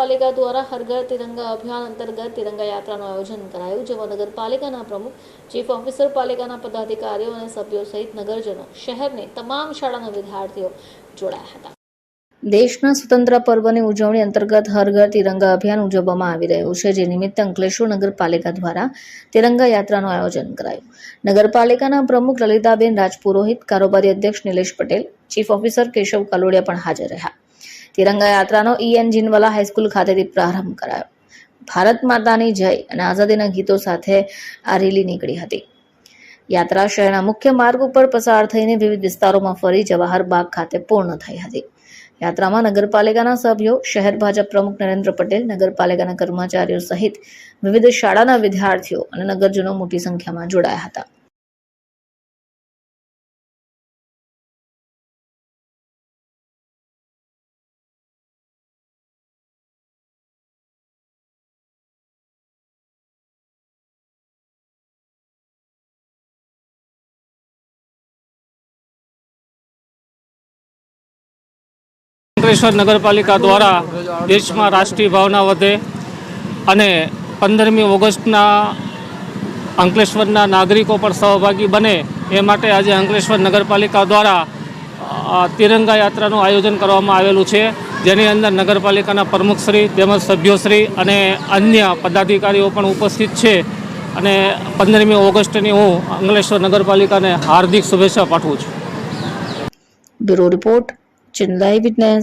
પાલિકા દ્વારા હર ઘર તિરંગા અભિયાન અંતર્ગત તિરંગા યાત્રાનું આયોજન કરાયું, જેમાં નગરપાલિકાના પ્રમુખ, ચીફ ઓફિસર, પાલિકાના પદાધિકારીઓ અને સભ્યો સહિત નગરજનો, શહેરની તમામ શાળાના વિદ્યાર્થીઓ જોડાયા હતા. દેશના સ્વતંત્ર પર્વની ઉજવણી અંતર્ગત હર ઘર તિરંગા અભિયાન ઉજવવામાં આવી રહ્યું છે, જે નિમિત્તે અંકલેશ્વર નગરપાલિકા દ્વારા તિરંગા યાત્રાનું આયોજન કરાયું. નગરપાલિકાના પ્રમુખ લલિતાબેન રાજપુરોહિત, કારોબારી અધ્યક્ષ નિલેશ પટેલ, ચીફ ઓફિસર કેશવ કલોડિયા પણ હાજર રહ્યા. તિરંગા યાત્રાનો ઈ એન જીનવાલા હાઈસ્કૂલ ખાતેથી પ્રારંભ કરાયો. ભારત માતાની જય અને આઝાદીના ગીતો સાથે આ રેલી નીકળી હતી. યાત્રા શહેરના મુખ્ય માર્ગ ઉપર પસાર થઈને વિવિધ વિસ્તારોમાં ફરી જવાહર બાગ ખાતે પૂર્ણ થઈ હતી. યાત્રામાં નગરપાલિકાના સભ્યો, શહેર ભાજપ પ્રમુખ નરેન્દ્ર પટેલ, નગરપાલિકાના કર્મચારીઓ સહિત વિવિધ શાળાના વિદ્યાર્થીઓ અને નગરજનો મોટી સંખ્યામાં જોડાયા હતા. અંકલેશ્વર નગરપાલિકા દ્વારા દેશમાં રાષ્ટ્રીય ભાવના વધે અને પંદરમી ઓગસ્ટના અંકલેશ્વરના નાગરિકો પણ સહભાગી બને એ માટે આજે અંકલેશ્વર નગરપાલિકા દ્વારા તિરંગા યાત્રાનું આયોજન કરવામાં આવેલું છે. જેની અંદર નગરપાલિકાના પ્રમુખશ્રી, તેમજ સભ્યોશ્રી અને અન્ય પદાધિકારીઓ પણ ઉપસ્થિત છે. અને પંદરમી ઓગસ્ટની હું અંકલેશ્વર નગરપાલિકાને હાર્દિક શુભેચ્છા પાઠવું છું. Bureau report, Chennai witness